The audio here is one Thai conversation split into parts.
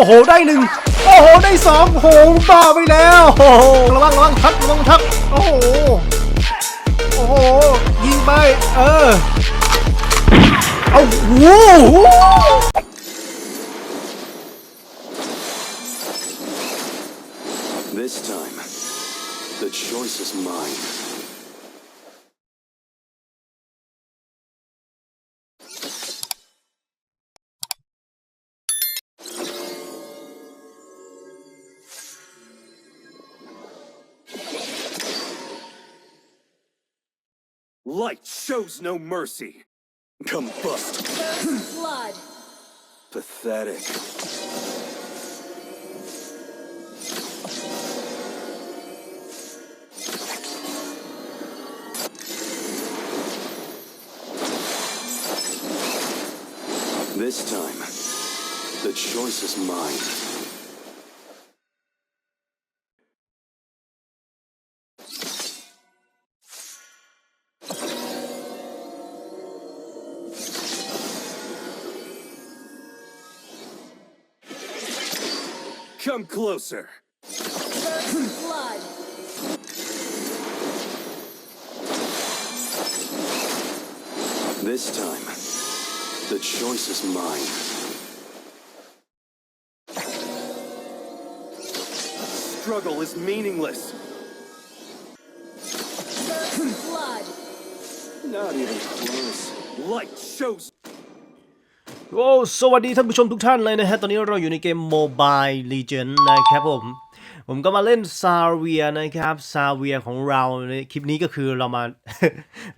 อ้โห ได้หนึ่งโอ้โห ได้สองโอ้โหบ้าไปแล้ว โอ้โห ระวังระวังทับระวังทับ โอ้โห โอ้โห ยิงไป เออ เอาโว้โห Light shows no mercy. Combust. First blood. Pathetic. This time, the choice is mine. Come closer. First blood. This time, the choice is mine. Struggle is meaningless. First blood. Not even close. Light shows โอ้สวัสดีท่านผู้ชมทุกท่านเลยนะฮะ ตอนนี้เราอยู่ในเกม Mobile Legend นะครับผม ผมก็มาเล่นซาเวียนะครับซาเวียของเราในคลิปนี้ก็คือเรามา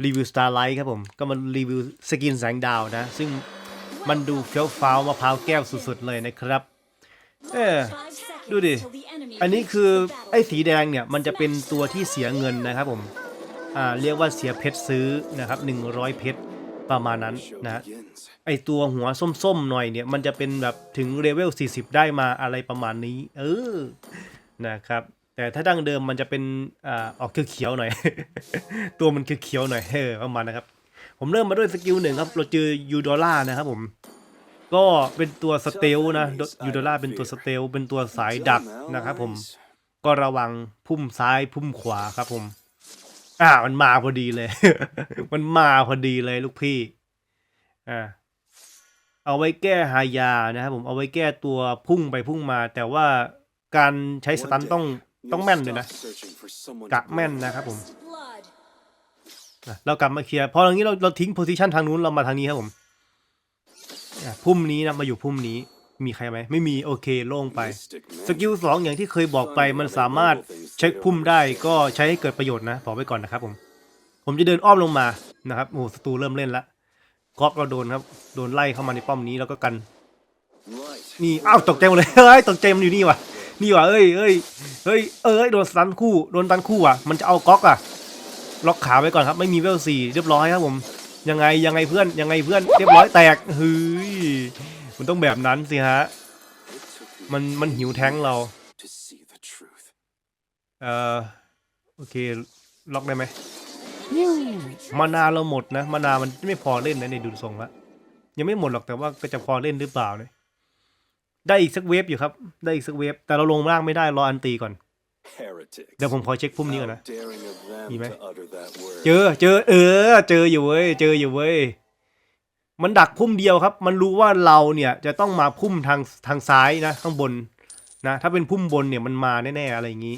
รีวิว Starlight ครับผม ก็มารีวิวสกินแสงดาวนะ ซึ่งมันดูเฟี้ยวฟ้าวมะพร้าวแก้วสุดๆเลยนะครับ เออดูดิ อันนี้คือไอ้สีแดงเนี่ย มันจะเป็นตัวที่เสียเงินนะครับผม อ่า เรียกว่าเสียเพชรซื้อนะครับ 100 เพชร ประมาณนั้นนะฮะไอตัวหัวส้มๆหน่อยเนี่ย มันจะเป็นแบบถึงเลเวล 40 ได้มาอะไรประมาณนี้ เออนะครับแต่ถ้าดั้งเดิมมันจะเป็นอ่าออกเขียวๆหน่อย ตัวมันเขียวๆหน่อยเออประมาณนะครับ ผมเริ่มมาด้วยสกิลหนึ่งครับ เราเจอยูดอล่านะครับผม ก็เป็นตัวสเตลนะยูดอล่าเป็นตัวสเตลเป็นตัวสายดักนะครับผมก็ระวังพุ่มซ้ายพุ่มขวาครับผม อ่า มันมาพอดีเลย มันมาพอดีเลยลูกพี่ อ่า เอาไว้แก้หายานะครับผมเอาไว้แก้ตัวพุ่งไปพุ่งมา แต่ว่าการใช้สตันต้องต้องแม่นเลยนะกะแม่นนะครับผม First blood. อะเรากลับมาเคลียร์พออย่างนี้เราเราทิ้งโพซิชันทางนู้นเรามาทางนี้ครับผมอะพุ่มนี้นะมาอยู่พุ่มนี้ มีใครไหมไม่มีโอเคโล่งไปสกิลสองอย่างที่เคยบอกไปมันสามารถเช็คพุ่มได้ก็ใช้ให้เกิดประโยชน์นะบอกไว้ก่อนนะครับผม ผมจะเดินอ้อมลงมานะครับโอ้โหศัตรูเริ่มเล่นละก๊อกเราโดนครับโดนไล่เข้ามาในป้อมนี้แล้วก็กันนี่อ้าวตกใจหมดเลยเฮ้ยตกใจมันอยู่นี่ว่ะนี่ว่ะเอ้ยเอ้ยเฮ้ยเอ้ยโดนสตันคู่โดนตันคู่อะมันจะเอาก๊อกอะล็อกขาไว้ก่อนครับ ไม่มีเวลสี่เรียบร้อยครับผม ยังไงยังไงเพื่อนยังไงเพื่อนเรียบร้อยแตกเฮ้ย มันต้องแบบนั้นสิฮะ มันมันหิวแท้งเรา เอ่อ โอเค ล็อกได้ไหมมานาเราหมดนะ มานามันไม่พอเล่นนะในดูทรงละยังไม่หมดหรอกแต่ว่าก็จะพอเล่นหรือเปล่าเนี่ยได้อีกสักเวฟอยู่ครับ ได้อีกสักเวฟแต่เราลงล่างไม่ได้รออันตีก่อนเดี๋ยวผมขอเช็คพุ่มนี้ก่อนนะ How daring of them Gì mày? to utter that word. เจอเจอเออ เจออยู่เว้ย เจออยู่เว้ย มันดักพุ่มเดียวครับ มันรู้ว่าเราเนี่ยจะต้องมาพุ่มทางทางซ้ายนะข้างบนนะถ้าเป็นพุ่มบนเนี่ยมันมาแน่ๆอะไรอย่างนี้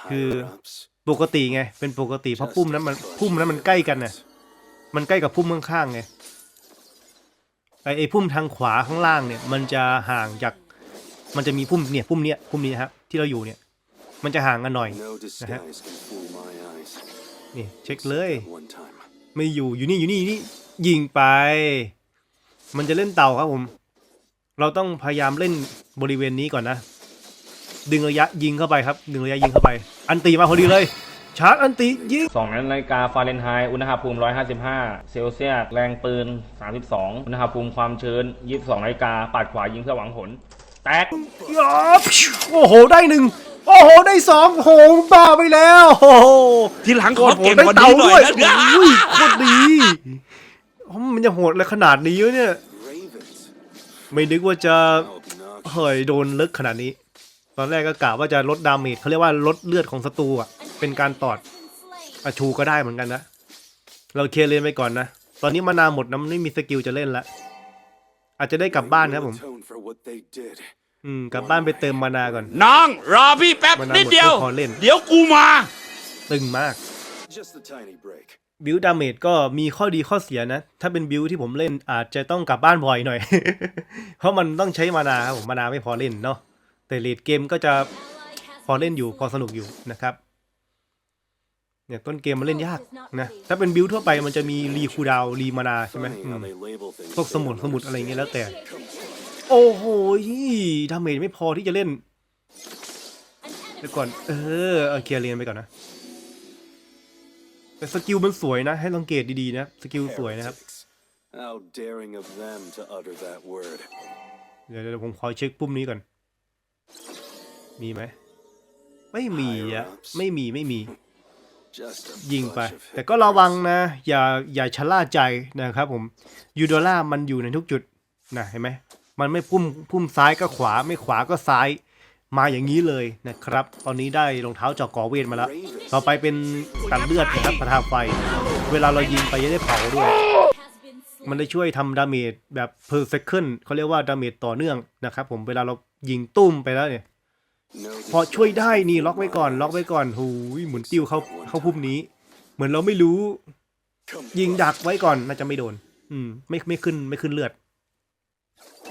Higher ups. ปกติไงเป็นปกติเพราะพุ่มนั้นมันพุ่มนั้นมันใกล้กันน่ะมันใกล้กับพุ่มข้างๆไงไอไอพุ่มทางขวาข้างล่างเนี่ย มันจะห่างจากมันจะมีพุ่มเนี่ยพุ่มเนี้ยพุ่มนี้ฮะที่เราอยู่เนี่ย มันจะห่างกันหน่อย No disguise can fool my eyes. นี่เช็คเลย ไม่อยู่อยู่นี่อยู่นี่อยู่นี่ ยิงไป มันจะเล่นเต่าครับผม เราต้องพยายามเล่นบริเวณนี้ก่อนนะ ดึงระยะยิงเข้าไปครับ ดึงระยะยิงเข้าไป อันตีมาพอดีเลย ชาร์จอันตียิง2นาฬิกาฟาเรนไฮต์อุณหภูมิ 155 เซลเซียส แรงปืน 32 อุณหภูมิความชื้น 22นาฬิกาปัดขวายิงเพื่อหวังผล แตกยาบโอ้โห ได้หนึ่ง โอ้โห ได้สองโอ้โหบ้าไปแล้ว โอ้โห ทีหลังขโคอตรโหเก่ดงได้กว่าเต่านี้หน่ด้อวยยนะอุ้ยโคตรดีอ๋อ มันจะโหดอะไรขนาดนี้วะเนี่ย Ravens. ไม่นึกว่าจะ How เฮ้ยโดนลึกขนาดนี้ ตอนแรกก็กะว่าจะลดดาเมจเขาเรียกว่าลดเลือดของศัตรูอะ เป็นการตอด Slain. อาชูก็ได้เหมือนกันนะ เราเคลียร์เลนไปก่อนนะ ตอนนี้มานาหมดนะมันไม่มีสกิลจะเล่นละ อาจจะได้กลับบ้านครับผม Atone for what they did. อืมกลับบ้านไปเติมมานาก่อน น้องรอพี่แป๊บมันเอานิดเดียวหมดพอเล่น เดี๋ยวกูมา ตึงมาก Just a tiny break. บิวดาเมจก็มีข้อดีข้อเสียนะ ถ้าเป็นบิวที่ผมเล่นอาจจะต้องกลับบ้านบ่อยหน่อย เพราะมันต้องใช้มานาครับผมมานาไม่พอเล่นเนาะแต่เลดเกมก็จะ Ally has พอเล่นอยู่ been พอสนุกอยู่นะครับเนี่ยต้นเกมมันเล่นยาก is not นะ ready. ถ้าเป็นบิวทั่วไปมันจะมีรีคูลดาวน์รีมานาใช่ไหม Funny อื how ม they label things พวก they สมุด don't สมุดอะไรอย่างเงี้ยแล้วแต่ Initiate retreat. โอ้โหดาเมจไม่พอที่จะเล่น An เดี๋ยว enemy ก่อนเออเอาเคลียร์เลนไปก่อนนะ แต่สกิลมันสวยนะ ให้สังเกตดีๆนะ สกิลสวยนะครับ Heretics. How daring of them to utter that word. เดี๋ยวเดี๋ยวผมขอเช็คปุ่มนี้ก่อน มีไหม ไม่มีอะไม่มีไม่มี Just a ยิงไป bunch of แต่ก็ระวังนะ อย่าอย่าชะล่าใจนะครับผม ยูโดล่ามันอยู่ในทุกจุดนะเห็นไหม มันไม่พุ่มพุ่มซ้ายก็ขวา ไม่ขวาก็ซ้าย มาอย่างนี้เลยนะครับ ตอนนี้ได้รองเท้าเจอกอเวทมาแล้ว ต่อไปเป็นตัดเลือดนะครับประทาไฟ เวลาเรายิงไปจะได้เผาด้วย has been slain. มันได้ช่วยทำดาเมจแบบ per second เขาเรียกว่าดาเมจต่อเนื่องนะครับผมเวลาเรายิงตุ้มไปแล้วเนี่ย No พอช่วยได้นี่ล็อกไว้ก่อน ล็อกไว้ก่อนหูยหมุนติ้วเข้าเข้าพุ่มนี้ เหมือนเราไม่รู้ Come ยิงดักไว้ก่อนน่าจะไม่โดน อืม ไม่ไม่ขึ้นไม่ขึ้นเลือด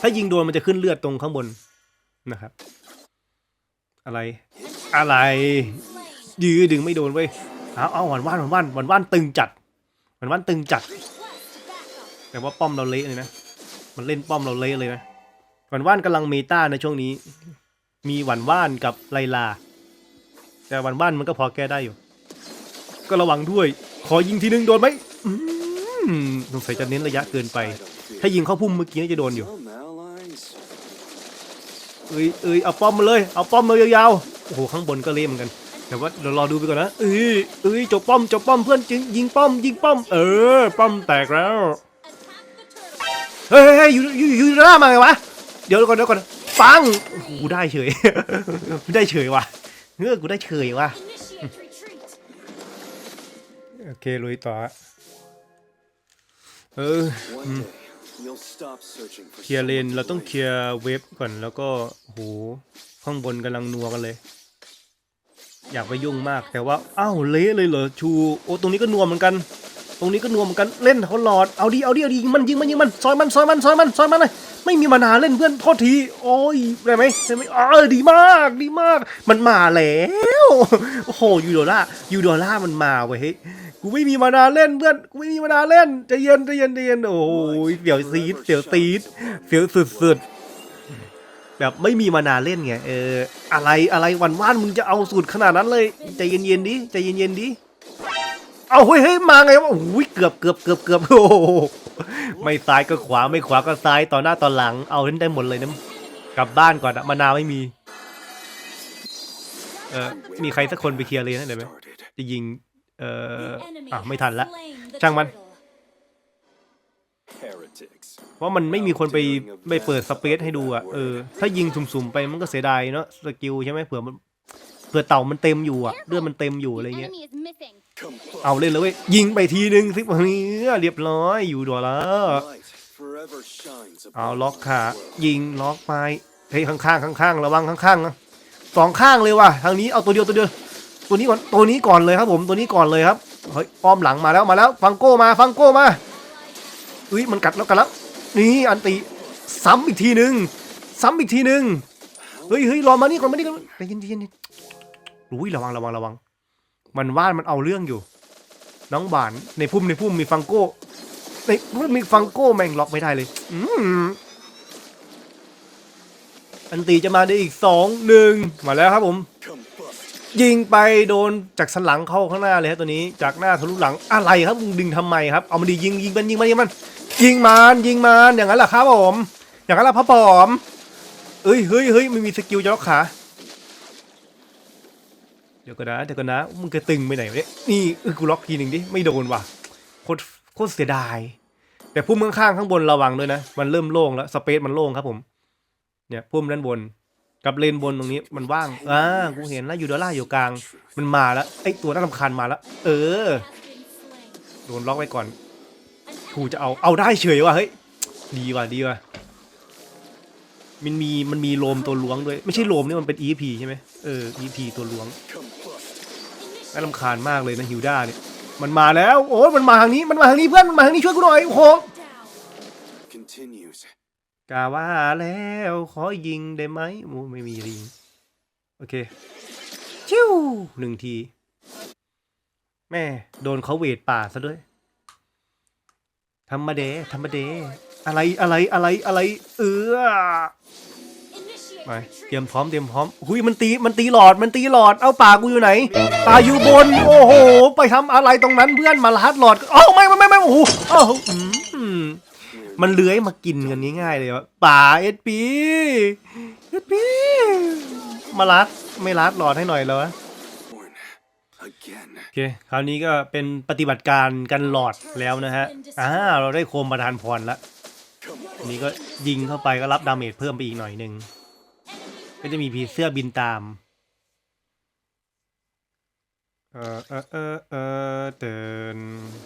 ถ้ายิงโดนมันจะขึ้นเลือดตรงข้างบนนะครับ อะไร อะไร ยื้อดึงไม่โดนเว้ยเอาเอาหวานว่านหวานว่านหวานว่านตึงจัดหวานว่านตึงจัด แต่ว่าป้อมเราเละเลยนะ มันเล่นป้อมเราเละเลยนะหวานว่านกำลังเมตาในช่วงนี้ มีหวานว่านกับไลลา แต่หวานว่านมันก็พอแก้ได้อยู่ ก็ระวังด้วย ขอยิงทีนึงโดนไหมสงสัยจะเน้นระยะเกินไป ถ้ายิงเข้าพุ่มเมื่อกี้น่าจะโดนอยู่ เอ้ยเอ้ยเอาป้อมมาเลย เอาป้อมมายาวๆ โอ้โหข้างบนก็เละเหมือนกัน แต่ว่าเดี๋ยวรอดูไปก่อนนะ เอ้ยเอ้ยจบป้อมจบป้อมเพื่อนจริงยิงป้อมยิงป้อม เออ ป้อมแตกแล้ว เฮ้ยเฮ้ยยอยู่อยู่อยู่หน้ามาไงวะ เดี๋ยวก่อนเดี๋ยวก่อนปังกูได้เฉย ได้เฉยว่ะเฮ้ยกูได้เฉยว่ะ โอเคลุยต่อ เออ เคลียร์เลนเราต้องเคลียร์เว็บก่อนแล้วก็โหข้างบนกำลังนัวกันเลย อยากไปยุ่งมากแต่ว่าอ้าวเละเลยเหรอชูโอ้ตรงนี้ก็นัวเหมือนกัน ตรงนี้ก็นัวเหมือนกันเล่นเขาหลอดเอาดิเอาดิเอาดิยิงมันยิงมันยิงมันซอยมันซอยมันซอยมันซอยมันเลยไม่มีมานาเล่นเพื่อนโทษทีโอ้ยได้ไหมได้ไหมเออดีมากดีมาก มันมาแล้วโอ้โหยูโดล่ายูโดล่ามันมาเว้ย กูไม่มีมานานเล่นเพื่อนกูไม่มีมานานเล่นใจเย็นใจเย็นใจเย็นโอ้ยเสียวซีดเสียวตีดเสียวสุดๆแบบไม่มีมานานเล่นไงเอออะไรอะไรวันว่านมึงจะเอาสูตรขนาดนั้นเลยใจเย็นๆดิใจเย็นๆดิเอาเฮ้ยเฮ้ยมาไงวะโอ้ยเกือบเกือบเกือบเกือบโอ้โหไม่ซ้ายก็ขวาไม่ขวาก็ซ้ายต่อหน้าต่อหลัง เอาเล่นได้หมดเลยนะกลับบ้านก่อนอะมานาวไม่มีเออมีใครสักคนไปเคลียร์เลยนะเดี๋ยวไหม Started. จะยิง เออ The enemy อะไม่ has ทันละ slain the ช่างมัน turtle. Heretics. เพราะมันไม่มีคนไปไปเปิดสเปซให้ดูอะเออถ้ายิงสุ่มๆไปมันก็เสียดายเนาะสกิลใช่ไหมเผื่อมันเผื่อเต่ามันเต็มอยู่อะเลือดมันเต็มอยู่อะไร The เงี้ย enemy is missing. Come เอาเล่นเลยเว้ยยิงไปทีนึงสิเฮ้ยเรียบร้อยอยู่ดัวแล้ว Light forever shines เอา upon ล็อก my ขา world. ยิงล็อกไปเฮ้ยข้างๆข้างๆระวังข้างๆนะสองข้างเลยว่ะทางนี้เอาตัวเดียวตัวเดียว ตัวนี้ก่อนตัวนี้ก่อนเลยครับผมตัวนี้ก่อนเลยครับเฮ้ยอ้อมหลังมาแล้วมาแล้วฟังโก้มาฟังโก้มาอุ้ยมันกัดแล้วกัดแล้วนี่อันติซ้ำอีกทีหนึ่งซ้ำอีกทีหนึ่งเฮ้ยเฮ้ยรอมานี่ก่อนมานี่ก่อนใจเย็นเย็นอุ้ยระวังระวังระวัง มันว่านมันเอาเรื่องอยู่ น้องบานในพุ่มในพุ่มมีฟังโก้ในพุ่มมีฟังโก้แม่งล็อกไม่ได้เลยอืมอันตีจะมาได้อีกสองหนึ่งมาแล้วครับผม ยิงไปโดนจากสันหลังเข้าข้างหน้าเลยครับตัวนี้จากหน้าทะลุหลังอะไรครับมึงดึงทำไมครับเอามันดียิงยิงมันยิงมันยิงมันยิงมันยิงมันอย่างนั้นแหละครับผมอย่างนั้นแหละพ่อปอมเอ้ยเฮ้ยเฮ้ยไม่มีสกิลจะล็อกขาเดี๋ยวก่อนะเดี๋ยวก่อนะมึงกระตึงไปไหนวะเนี่ยนี่เออกูล็อกทีหนึ่งดิไม่โดนว่ะโคตรโคตรเสียดาย แต่พุ่มข้างๆข้างบนระวังด้วยนะ มันเริ่มโล่งแล้วสเปซมันโล่งครับผมเนี่ยพุ่มด้านบน กับเลนบนตรงนี้มันว่าง อ่า กูเห็นแล้วอยู่ด้านล่าอยู่กลาง มันมาแล้วไอ้ตัวน่ารำคาญมาแล้ว เออ โดนล็อกไว้ก่อน An กูจะเอา เอาได้เฉยว่ะ เฮ้ย ดีว่ะ ดีว่ะ มันมี มันมีโลมตัวล้วงด้วย ไม่ใช่โลมนี่มันเป็น EP ใช่ไหมเออ EP ตัวล้วง น่ารำคาญมากเลยนะฮิวด้าเนี่ย มันมาแล้ว โอ้ยมันมาทางนี้ มันมาทางนี้เพื่อน มันมาทางนี้ช่วยกูหน่อย โอ้โห กาว่าแล้วขอยิงได้ไหมโอ้ไม่มียิง โอเค ชิวหนึ่งที แม่ โดนเขาเวทป่าซะด้วยทำมาเดทำมาเด อะไรอะไรอะไรอะไร เออ Initiate ไปเตรีย retreat. มพร้อมเตรียมพร้อมหุยมันตีมันตีหลอดมันตีหลอดเอาป่ากูอยู่ไหนป่าอยู่บน โอ้โห ไปทำอะไรตรงนั้นเพื่อนมาลัดหลอดเอ้าไม่ไม่ไม่ไม่โอ้โหเอ้าอื มันเลื้อยมากินกันง่ายๆเลยวะป่าเอสพีเอสพีมาลัดไม่ลัดหลอดให้หน่อยเลยวะโอเคคราวนี้ก็เป็นปฏิบัติการกันหลอดแล้วนะฮะอ่าเราได้โคมประทานพรล้วอันนี้ก็ยิงเข้าไปก็รับดาเมจเพิ่มไปอีกหน่อยหนึ่งก็จะมีผีเสื้อบินตามเออเออเออเออเตือน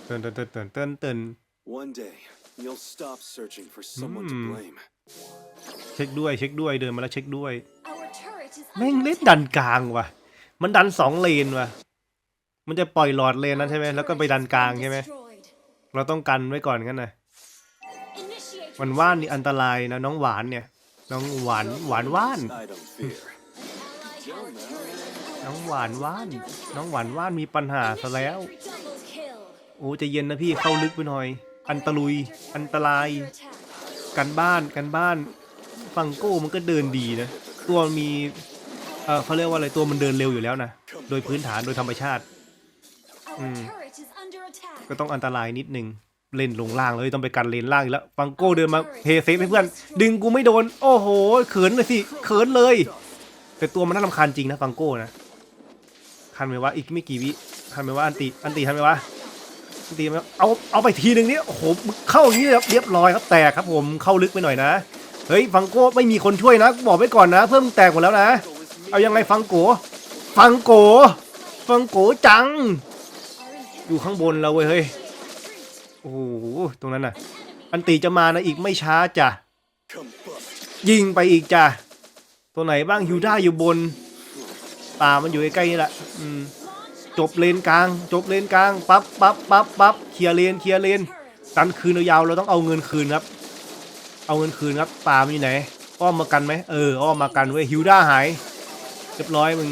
เตือนเตือนเตือนเตือน เตือนเตือน One day, you'll stop searching for someone to Hmm. blame. เช็คด้วยเช็คด้วยเดินมาแล้วเช็คด้วย Our turret is แม่ง under เล่น attack. ดันกลางว่ะ มันดันสองเลนว่ะ มันจะปล่อยหลอดเลนนั้นใช่ไหม แล้วก็ไปดันกลางใช่ไหม Destroyed. เราต้องกันไว้ก่อนกันนะ Initiate หวานว่านนี่อันตรายนะน้องหวานเนี่ย น้องหวานหวานว่าน I don't fear. Ally has turret น้องหวานว่าน น้องหวานว่านมีปัญหาซะแล้ว double kill. โอ้ใจะเย็นนะพี่เข้าลึกไปหน่อย อันตรุย อันตราย Under attack. กันบ้าน กันบ้าน ฟังโก้มันก็เดินดีนะ ตัวมี เออเขาเรียกว่าอะไร ตัวมันเดินเร็วอยู่แล้วนะ โดยพื้นฐาน โดยธรรมชาติ Our Hmm. turret is under attack. ก็ต้องอันตรายนิดนึง เล่นลงล่างเลยต้องไปกันเลนล่างอีกแล้ว ฟังโก้เดินมาเพย์เซฟให้เพื่อน ดึงกูไม่โดน โอ้โห เขินเลยสิ เขินเลย แต่ตัวมันน่ารำคาญจริงนะ ฟังโก้นะ คันไหมว่าอีกไม่กี่วิ คันไหมว่าอันติ อันติทันไหมวะ อันติไหมเอาเอาไปทีหนึ่งนี่โอ้โหเข้าอย่างนี้เรียบร้อยครับแตกครับผมเข้าลึกไปหน่อยนะ เฮ้ยฟังโก้ไม่มีคนช่วยนะบอกไว้ก่อนนะ เพิ่มแตกหมดแล้วนะ เอายังไงฟังโกฟังโกฟังโกจัง อยู่ข้างบนเราเว้ยเฮ้ยโอ้โหตรงนั้นน่ะ อันตีจะมานะอีกไม่ช้าจ้ะยิงไปอีกจ้ะตัวไหนบ้างฮิวด้าอยู่บนตามันอยู่ใกล้ๆนี่แหละอืม จบเลนกลาง จบเลนกลางปั๊บปั๊บปั๊บปั๊บเคลียร์เลนเคลียร์เลนตันคืนยาวเราต้องเอาเงินคืนครับ เอาเงินคืนครับตามันอยู่ไหนอ้อมมากันไหมเอออ้อมมากันเว้ยฮิวด้าหายเรียบร้อยมึง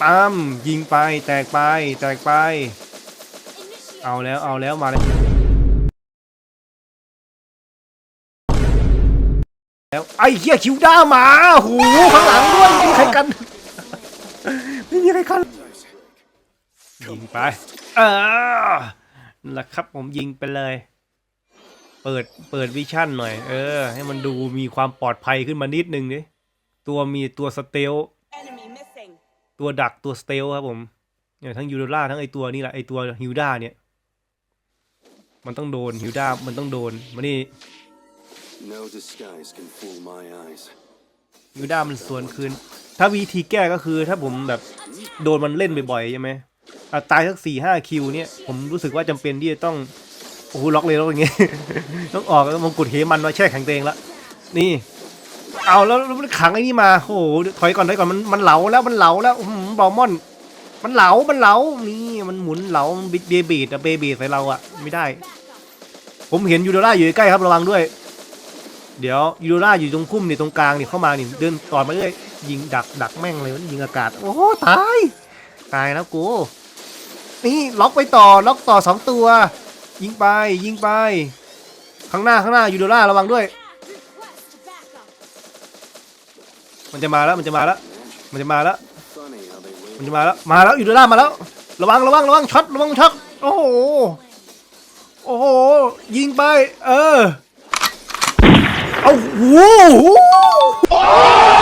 ปั๊มยิงไปแตกไปแตกไป เอาแล้วเอาแล้วมาแล้วแล้วไอ้เหี้ยคิวด้ามาหูข้างหลังด้วยไม่มีใครกันไม่มีใครกัน ยิงไปเออนั่นแหละครับผมยิงไปเลย เปิดเปิดวิชั่นหน่อย เออ ให้มันดูมีความปลอดภัยขึ้นมานิดนึงดิตัวมีตัวสเตล Enemy missing. ตัวดักตัวสเตลครับผมเนี่ยทั้งยูโดล่าทั้งไอตัวนี่แหละไอตัวฮิวด้าเนี่ย มันต้องโดนฮิวด้ามันต้องโดนมานี่ No disguise can fool my eyes. ยูด้ามันสวนคืน ถ้าวิธีแก้ก็คือถ้าผมแบบโดนมันเล่นบ่อยๆใช่ไหมอะ ตายสักสี่ห้าคิวเนี่ยผมรู้สึกว่าจำเป็นที่จะต้องโอ้โหล็อกเลยล็อกอย่างเงี้ยต้องออกมงกุฎเหมันมาแช่แข็งเตวเองละนี่ เอาแล้วแล้วมันขังไอ้นี่มาโอ้โหถอยก่อนถอยก่อนมันมันเหลาแล้วมันเหลาแล้วอื้อหือบอลมอน มันเหลามันเหลานี่มันหมุนเหลาบิดเบบีดอะเบบีดใส่เราอะไม่ได้ ผมเห็นยูโดล่าอยู่ใกล้ครับระวังด้วย เดี๋ยวยูโดล่าอยู่ตรงพุ่มนี่ตรงกลางนี่เข้ามานี่เดินต่อมาเรื่อยยิงดักดักแม่งเลยยิงอากาศ โอ้ตายตายแล้วกู นี่ล็อกไปต่อล็อกต่อสองตัว ยิงไปยิงไป ข้างหน้าข้างหน้ายูโดล่าระวังด้วย มันจะมาแล้วมันจะมาแล้ว มันจะมาแล้ว มันจะมาแล้วมาแล้วยูโดล่ามาแล้ว ระวังระวังระวังช็อตระวังช็อตโอ้โหโอ้โหยิงไป เออเอาโหอุ้ยฟิกห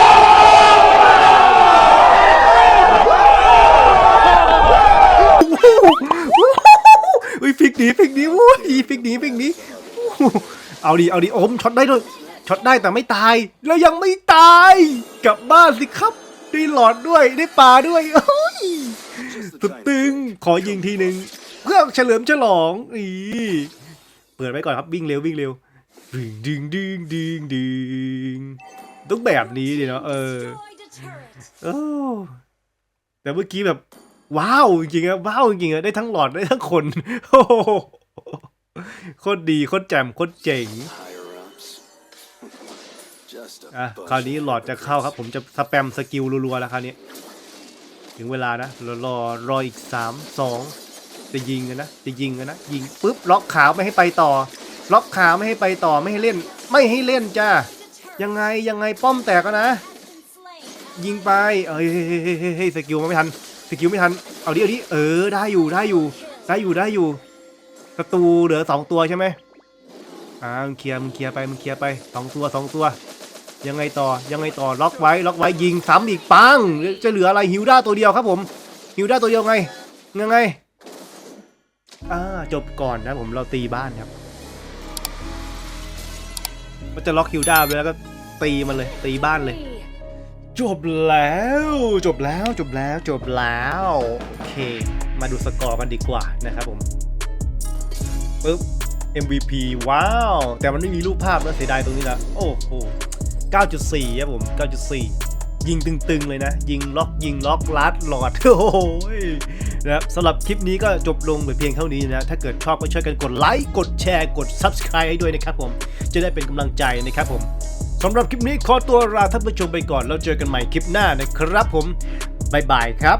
นีฟิกหนีโว้ยฟิกหนีฟิกหนีเอาดิเอาดิโอมช็อตได้ด้วยช็อตได้แต่ไม่ตาย แล้วยังไม่ตายกลับบ้านสิครับได้หลอดด้วยได้ปลาด้วยโอ้ยสุดตึงขอยิงทีหนึ่งเพื่อเฉลิมฉลองอีเปิดไว้ก่อนครับวิ่งเร็ววิ่งเร็วดึงดึงดึงดึงดึงต้องแบบนี้ดิเนาะเออโอ้แต่เมื่อกี้แบบ ว้าวจริงๆอะว้าวจริงๆอะได้ทั้งหลอดได้ทั้งคนโอ้โหโคตรดีโคตรแจ่มโคตรเจ๋งอะคราวนี้หลอดจะเข้าครับ ผมจะสแปมสกิลรัวๆแล้วคราวนี้ ถึงเวลานะรอรอรออีกสามสองจะยิงกันนะจะยิงกันนะยิงปุ๊บล็อกขาวไม่ให้ไปต่อ ล็อกขาวไม่ให้ไปต่อไม่ให้เล่น ไม่ให้เล่นจ้ายังไงยังไงป้อมแตกแล้วนะ ยิงไปเอ้ยเฮ้ยเฮ้ยเฮ้ยเฮ้ยเฮ้ยสกิลมันไม่ทัน สกิลไม่ทัน เอาดิเอาดิเออ ได้อยู่ ได้อยู่ ได้อยู่ ได้อยู่ศัตรูเหลือสองตัวใช่ไหมอ่ามึงเคลียร์ มึงเคลียร์ไป มึงเคลียร์ไปสองตัวสองตัว ยังไงต่อ ยังไงต่อ ล็อกไว้ ล็อกไว้ ยิงซ้ำอีกปัง จะเหลืออะไรฮิวด้าตัวเดียวครับผม ฮิวด้าตัวเดียวไง ยังไง อ่า จบก่อนนะผม เราตีบ้านครับมันจะล็อกฮิวด้าไปแล้วก็ตีมันเลย ตีบ้านเลย จบแล้ว จบแล้ว จบแล้ว จบแล้ว โอเค มาดูสกอร์กันดีกว่านะครับผมปึ๊บ MVP ว้าว แต่มันไม่มีรูปภาพนะเสียดายตรงนี้ละโอ้โห 9.4 ครับผม 9.4 ยิงตึงๆ เลยนะ ยิงล็อก ยิงล็อกลัดหลอด โอ้โหนะครับสำหรับคลิปนี้ก็จบลงเพียงเท่านี้นะ ถ้าเกิดชอบก็ช่วยกันกดไลค์ กดแชร์ กด Subscribe ให้ด้วยนะครับผม จะได้เป็นกำลังใจนะครับผม สำหรับคลิปนี้ขอตัวลาท่านผู้ชมไปก่อน แล้วเจอกันใหม่คลิปหน้านะครับผมบายบายครับ